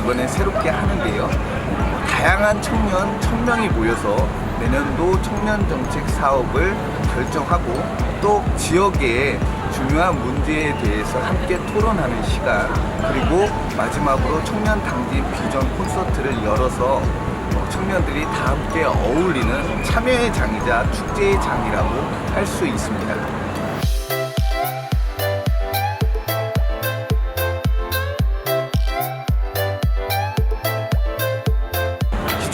이번에 새롭게 하는데요. 다양한 청년 1000명이 모여서 내년도 청년 정책 사업을 결정하고 또 지역의 중요한 문제에 대해서 함께 토론하는 시간 그리고 마지막으로 청년 당진 비전 콘서트를 열어서 어, 청년들이 다 함께 어울리는 참여의 장이자 축제의 장이라고 할 수 있습니다.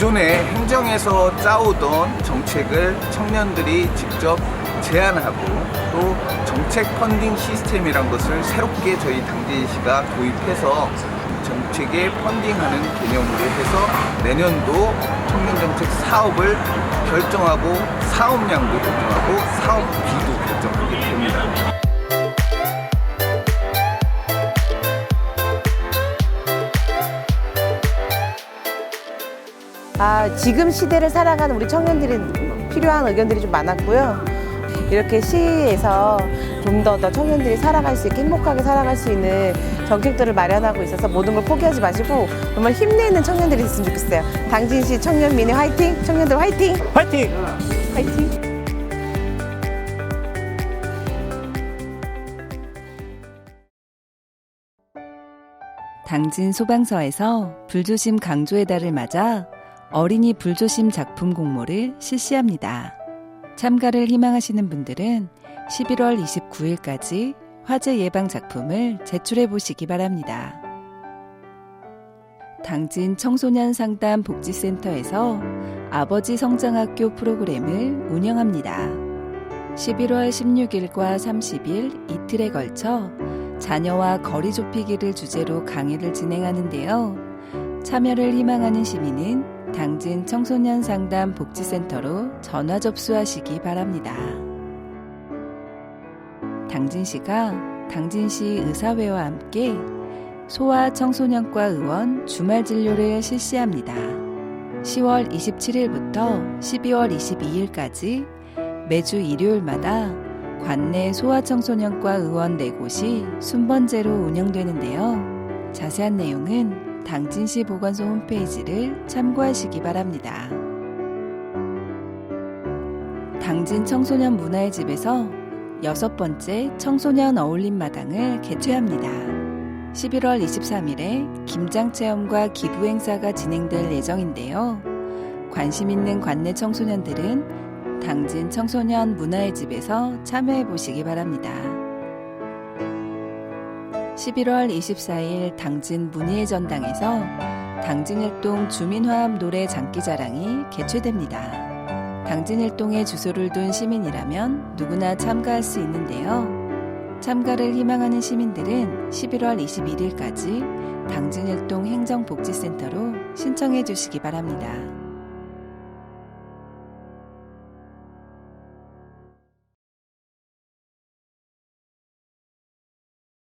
기존에 행정에서 짜오던 정책을 청년들이 직접 제안하고 또 정책 펀딩 시스템이란 것을 새롭게 저희 당진시가 도입해서 정책에 펀딩하는 개념으로 해서 내년도 청년정책 사업을 결정하고 사업량도 결정하고 사업비도 결정하게 됩니다. 아, 지금 시대를 살아가는 우리 청년들이 필요한 의견들이 좀 많았고요. 이렇게 시에서 좀 더 더 청년들이 살아갈 수 있게 행복하게 살아갈 수 있는 정책들을 마련하고 있어서 모든 걸 포기하지 마시고 정말 힘내는 청년들이 있으면 좋겠어요. 당진시 청년민의 화이팅! 청년들 화이팅! 화이팅! 화이팅! 당진 소방서에서 불조심 강조의 달을 맞아 어린이 불조심 작품 공모를 실시합니다. 참가를 희망하시는 분들은 11월 29일까지 화재 예방 작품을 제출해 보시기 바랍니다. 당진 청소년 상담 복지센터에서 아버지 성장학교 프로그램을 운영합니다. 11월 16일과 30일 이틀에 걸쳐 자녀와 거리 좁히기를 주제로 강의를 진행하는데요. 참여를 희망하는 시민은 당진 청소년 상담 복지센터로 전화 접수하시기 바랍니다. 당진시가 당진시 의사회와 함께 소아 청소년과 의원 주말 진료를 실시합니다. 10월 27일부터 12월 22일까지 매주 일요일마다 관내 소아 청소년과 의원 4곳이 순번제로 운영되는데요. 자세한 내용은 당진시 보건소 홈페이지를 참고하시기 바랍니다. 당진 청소년 문화의 집에서 여섯 번째 청소년 어울림 마당을 개최합니다. 11월 23일에 김장 체험과 기부 행사가 진행될 예정인데요. 관심 있는 관내 청소년들은 당진 청소년 문화의 집에서 참여해 보시기 바랍니다. 11월 24일 당진 문희의 전당에서 당진일동 주민화합 노래 장기자랑이 개최됩니다. 당진일동에 주소를 둔 시민이라면 누구나 참가할 수 있는데요. 참가를 희망하는 시민들은 11월 21일까지 당진일동 행정복지센터로 신청해 주시기 바랍니다.